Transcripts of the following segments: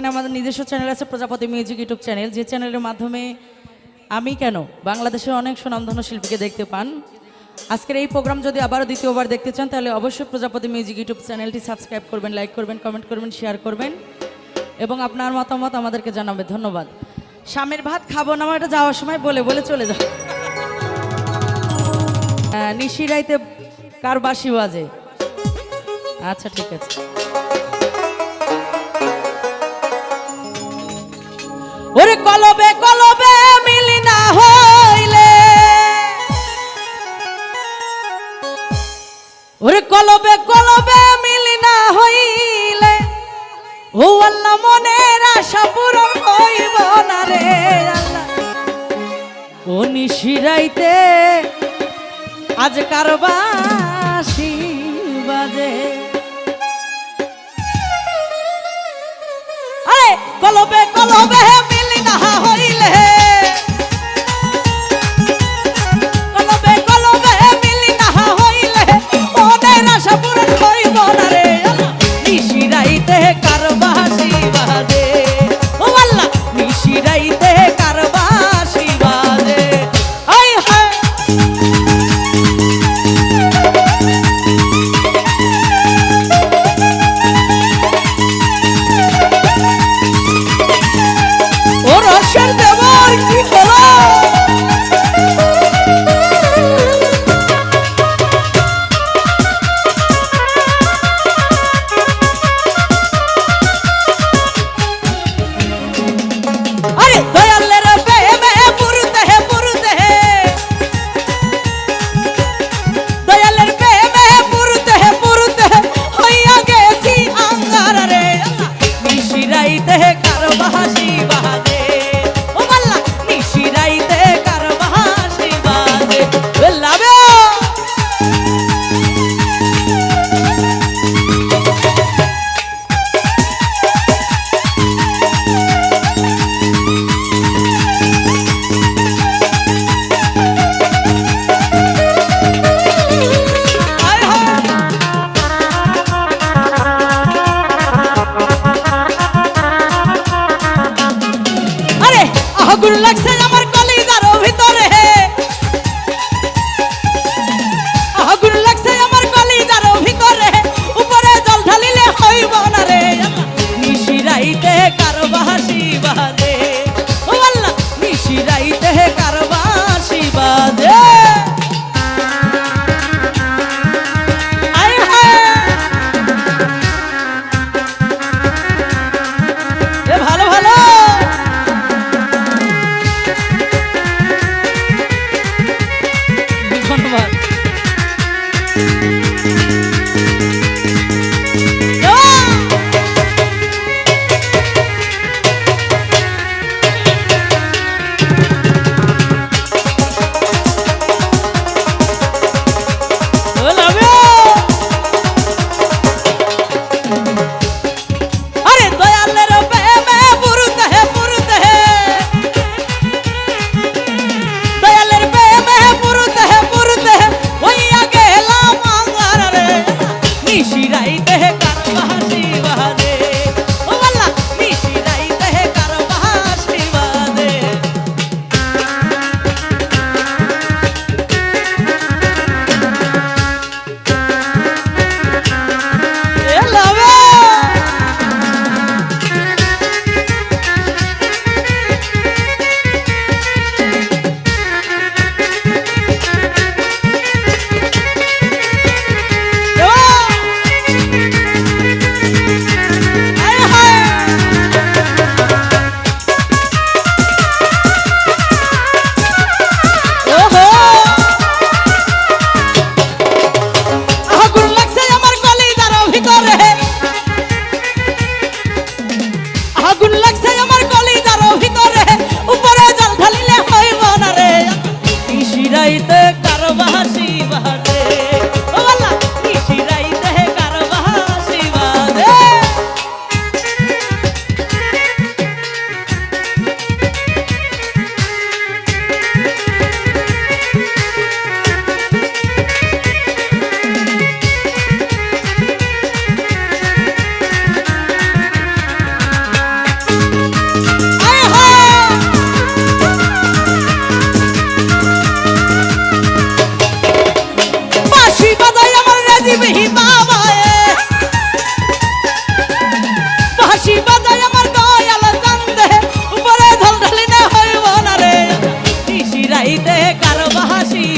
এখানে আমাদের নিজস্ব চ্যানেল আছে প্রজাপতি মিউজিক ইউটিউব চ্যানেল যে চ্যানেলের মাধ্যমে আমি কেন বাংলাদেশের অনেক সুনামধন্য শিল্পীকে দেখতে পান। আজকের এই প্রোগ্রাম যদি আবারও দ্বিতীয়বার দেখতে চান, তাহলে অবশ্যই প্রজাপতি মিউজিক ইউটিউব চ্যানেলটি সাবস্ক্রাইব করবেন লাইক করবেন কমেন্ট করবেন শেয়ার করবেন। এবং আপনার মতামত আমাদেরকে জানাবে ধন্যবাদ। স্বামীর ভাত খাব না এটা যাওয়ার সময় বলে বলে চলে যাও। নিশিরাইতে কার বাসি বাজে? আচ্ছা ঠিক আছে। কলবে কলবে মিলি না হইলে। ওরে কলবে কলবে মিলি না হইলে। ও আল্লাহ, মনের আশা পূরণ হইব না রে আল্লাহ। ও নিশিরাইতে আজ কারবাসি বাজে। কলবে কলবে আরে আগুন লাগছে আমার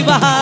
বাহার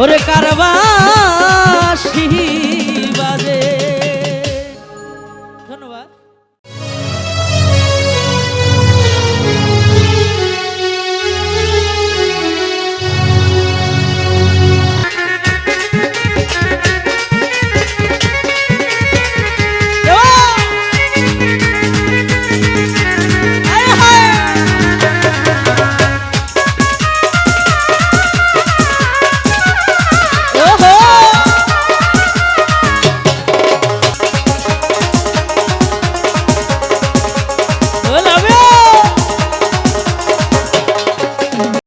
¡Ore,